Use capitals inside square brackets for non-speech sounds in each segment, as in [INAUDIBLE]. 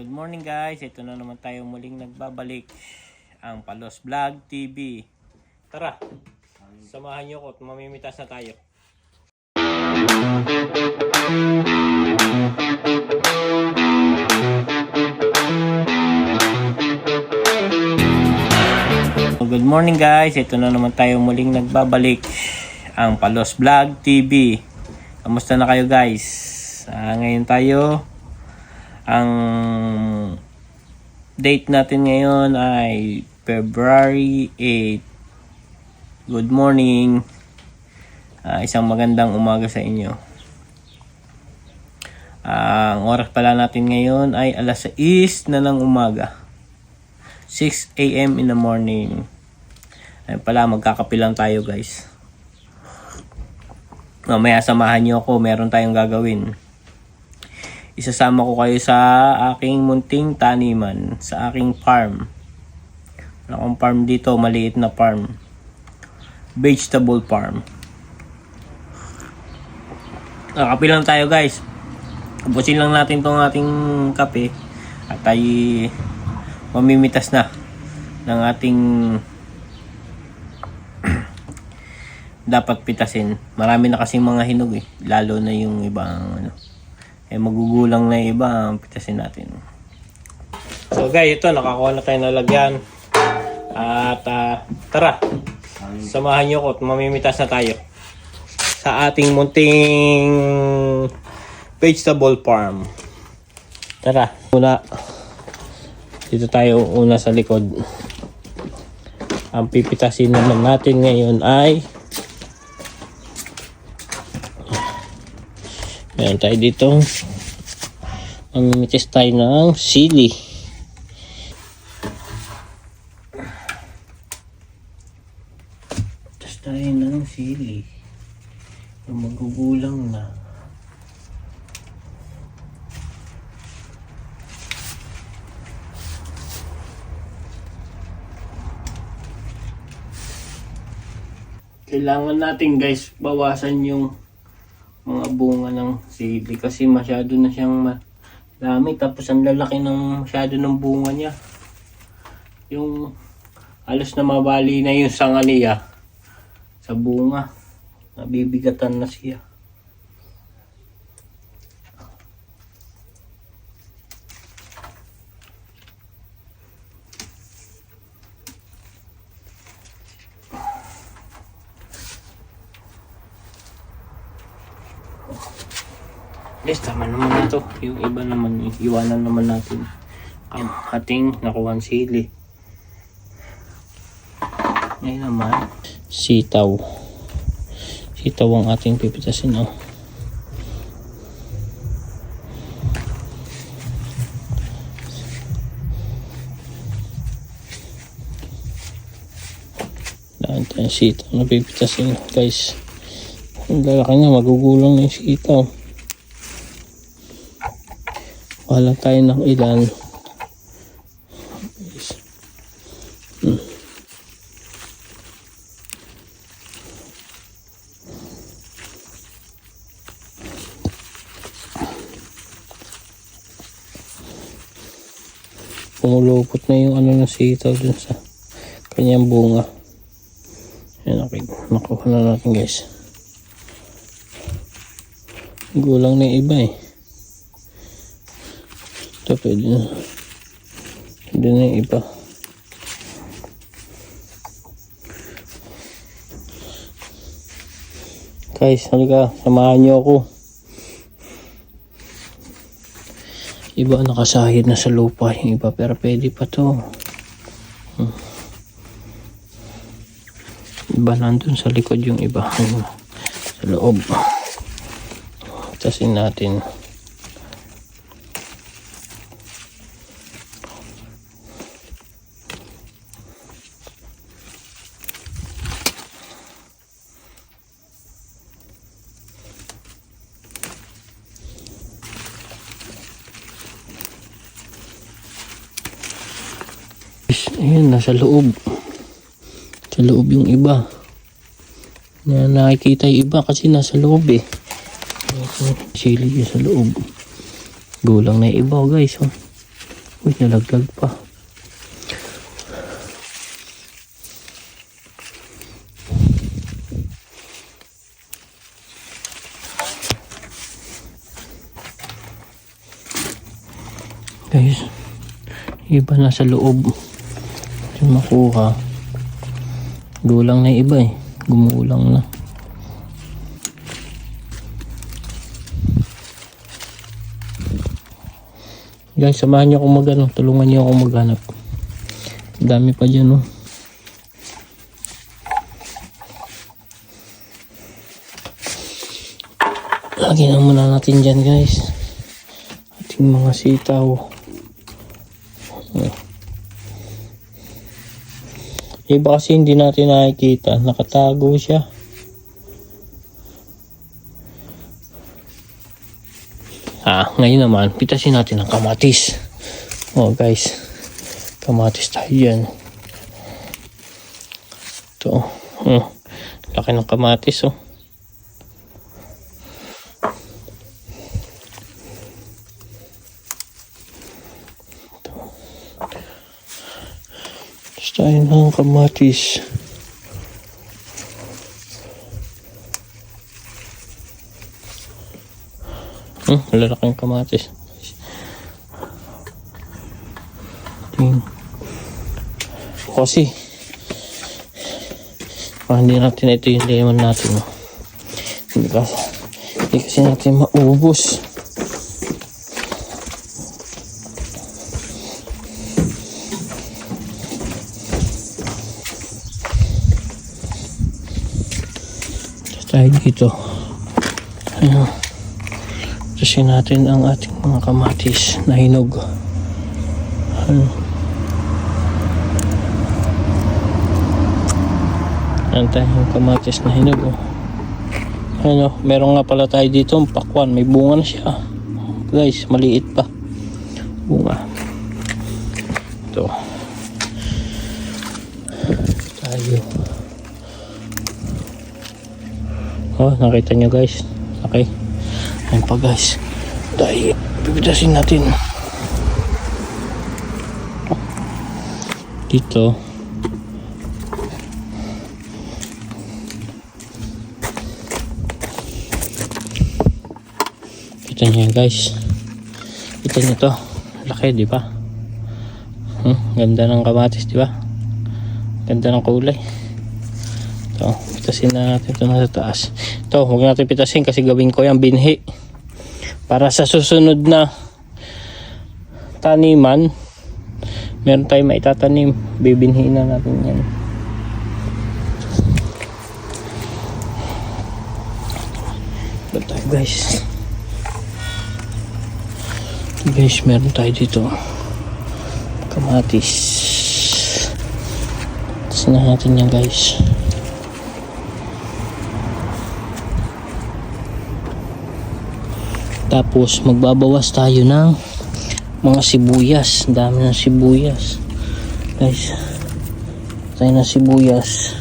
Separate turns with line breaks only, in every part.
Good morning guys, ito na naman tayo muling nagbabalik ang Palos Vlog TV. Tara, samahan niyo ko at mamimitas na tayo. Good morning guys, ito na naman tayo muling nagbabalik ang Palos Vlog TV. Kamusta na kayo guys? Ah, ngayon tayo ang date natin ngayon ay February 8. Good morning. Ah, isang magandang umaga sa inyo. Ah, ang oras pala natin ngayon ay alas 6 na ng umaga. 6 a.m. in the morning. Ayun pala, magkakapilang tayo guys. Mamaya samahan niyo ako, meron tayong gagawin isasama ko kayo sa aking munting taniman, sa aking farm. Wala akong farm dito, maliit na farm. Vegetable farm. Nakapi lang tayo guys. Ubusin lang natin tong ating kape at ay mamimitas na ng ating [CLEARS THROAT] dapat pitasin. Marami na kasi mga hinog eh. Lalo na yung ibang ano eh magugulang na iba ang pitasin natin. So guys ito nakakuha na tayo ng lagyan at ah, tara. Samahan nyo ko at mamimitas na tayo sa ating munting vegetable farm. Tara una dito tayo una sa likod. Ang pipitasin naman natin ngayon ay Meron tayo dito. Mamimitis tayo ng sili. Mitis tayo ng sili. Yung magugulang na. Kailangan natin guys bawasan yung mga bunga ng sili kasi masyado na siyang marami tapos ang lalaki ng masyado ng bunga niya. Yung alos na mabali na yung sanga niya sa bunga. Nabibigatan na siya Yes, tama naman ito. Yung iba naman, iwanan naman natin ang ating nakuha sili. Ngayon naman, sitaw. Sitaw ang ating pipitasin. Oh. Dahil tayong sitaw na pipitasin guys. Ang lalaki niya, magugulong na yung sitaw. Wala tayo ng ilan. Hmm. Pumulupot na yung ano ng sitaw dun sa kanyang bunga. Yan, okay. Nakuha na natin guys. Gulang na iba eh. Ito pwede na. Pwede na yung iba. Guys, halika. Samahan niyo ako. Iba nakasahid na sa lupa yung iba pero pwede pa to. Iba nandun sa likod yung iba. [LAUGHS] sa loob. Tasin natin. Ayan, nasa loob. Sa loob yung iba. Na nakikita yung iba kasi nasa loob eh. Sili yung sa loob. Gulang na yung iba guys. Oh. Uy, nalaglag pa. Guys, iba na sa loob. Makuha. Gulang na iba eh. Gumulang na. Guys, samahan niyo ako magano, tulungan niyo ako maghanap. Dami pa diyan, oh. Lagyan na muna natin dyan, guys. Ating mga sitaw. Iba kasi hindi natin nakikita. Nakatago siya. Ah, ngayon naman, pitasin natin ang kamatis. Oh, guys. Kamatis tayo dyan. Ito. Oh, laki ng kamatis, oh. Tapos tayo kamatis. Hmm, lalaking kamatis. Ting. Kasi, ah, hindi natin ito yung lemon natin. oh. Hindi kasi, hindi kasi natin maubos. Tayo dito. Ayun. Tusin natin ang ating mga kamatis na hinog. Ano? Yan tayo yung kamatis na hinog. Oh. Ano, meron nga pala tayo dito ang pakwan. May bunga na siya. Guys, maliit pa. Bunga. Ito. Tayo. Oh, nakita nyo guys. Okay. Ayan pa guys. Dahil pipitasin natin. Dito. Kita niyo yan guys. Kita niyo to. Laki, di ba? Hmm, ganda ng kamatis, di ba? Ganda ng kulay. Ito, pitasin na natin ito nasa taas. Ito, huwag natin pitasin kasi gawin ko yung binhi. Para sa susunod na taniman, meron tayong maitatanim. Bibinhiin na natin yan. Ba't tayo guys? Guys, meron tayo dito. Kamatis. Sinahan natin yan guys. Tapos magbabawas tayo ng mga sibuyas. Dami ng sibuyas. Guys. Tayo ng sibuyas.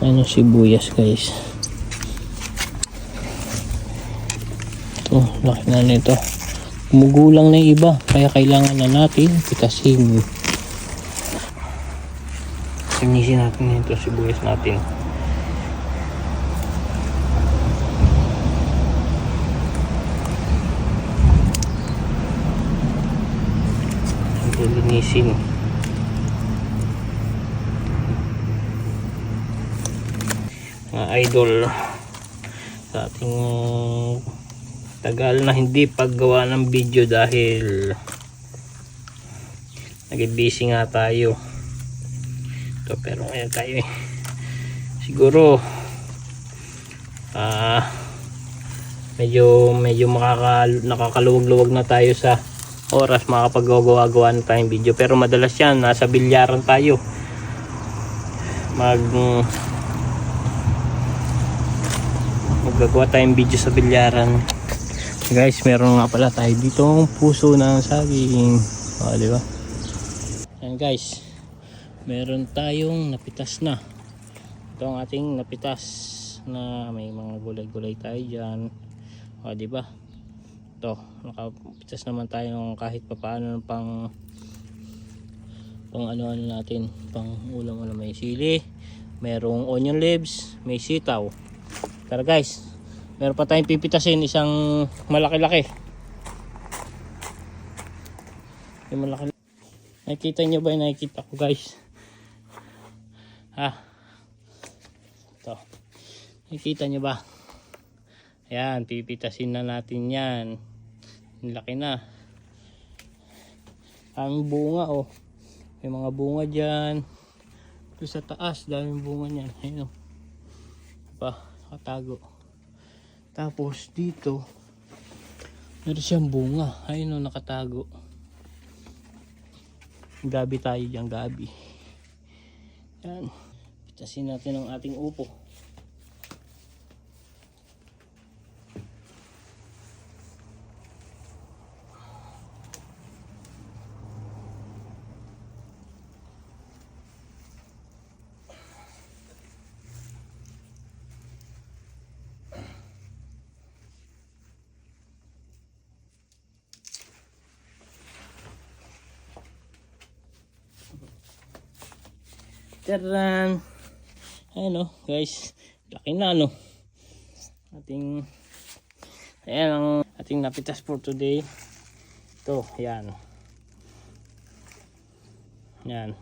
Tayo ng sibuyas guys. Ito, laki na nito. Gumugulang na iba. Kaya kailangan na natin pitasin. Sinisin natin ito sibuyas natin. Linisin mga idol sa ating tagal na hindi paggawa ng video dahil naging busy nga tayo ito pero ngayon tayo eh. siguro ah medyo medyo makaka, nakakaluwag-luwag na tayo sa oras makapag-gawa-gawa na tayong video. Pero madalas yan nasa bilyaran tayo. Mag maggagawa tayong video sa bilyaran. Guys meron nga pala tayo ditong puso ng saging. O di ba? Yan guys. Meron tayong napitas na. Ito ang ating napitas na may mga gulay-gulay tayo dyan. O, di ba? Ito, nakapitas naman tayo kahit papaano ng pang pang ano ano natin, pang ulam ulam may sili, merong onion leaves, may sitaw. Pero guys, meron pa tayong pipitasin isang malaki-laki. Yung malaki. Nakikita nyo ba yung nakikita ko guys? Ha? Ito. Nakikita nyo ba? Ayan, pipitasin na natin yan. Laki na. Ang bunga oh. May mga bunga dyan. Ito sa taas, daming bunga niyan. Ayun oh. Diba? Nakatago. Tapos dito, meron siyang bunga. Ayun oh, nakatago. Gabi tayo dyan, gabi. Yan. Pitasin natin ang ating upo. Taran! Ayan o, guys. Laki na, no? Ating... Ayan ang ating napitas for today. Ito, yan. Yan.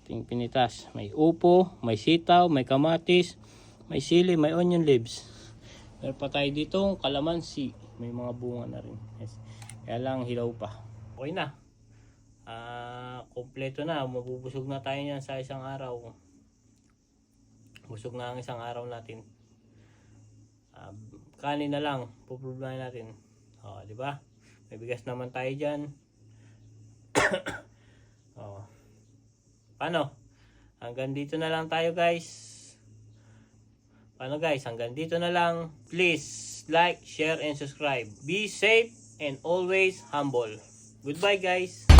Ating pinitas. May upo, may sitaw, may kamatis, may sili, may onion leaves. Meron pa tayo dito, kalamansi. May mga bunga na rin. Yes. Kaya lang, hilaw pa. Okay na. Ah, kompleto na. Mabubusog na tayo niyan sa isang araw. Busog na ang isang araw natin. Ah, kanin na lang, puproblemahin natin. Oh, di ba? May bigas naman tayo diyan. [COUGHS] oh. Paano? Hanggang dito na lang tayo, guys. Paano, guys? Hanggang dito na lang. Please like, share and subscribe. Be safe and always humble. Goodbye, guys.